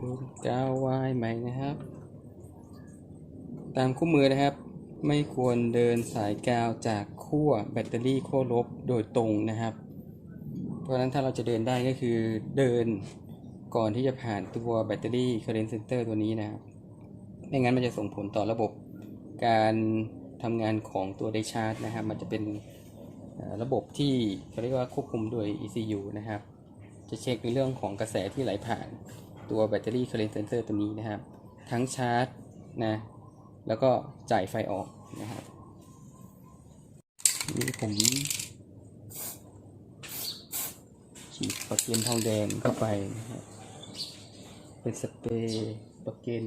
ดูกาววายใหม่นะครับ ตามคู่มือนะครับ ไม่ควรเดินสายกาวจากขั้วแบตเตอรี่ขั้วลบโดยตรงนะครับ เพราะฉะนั้นถ้าเราจะเดินได้ก็คือเดินก่อนที่จะผ่านตัวแบตเตอรี่ current sensor ตัวนี้นะครับ ไม่งั้นมันจะส่งผลต่อระบบการทำงานของตัวไดชาร์จนะครับ มันจะเป็นระบบที่เขาเรียกว่าควบคุมโดย ECU นะครับ จะเช็คในเรื่องของกระแสที่ไหลผ่าน ตัวแบตเตอรี่ current sensor ตัวนี้นะครับ ทั้งชาร์จนะแล้วก็จ่ายไฟออกนะครับนี่ผมฉีดปลั๊กเกนทองแดงเข้าไปนะครับเป็นสเปรย์ปลั๊กเกน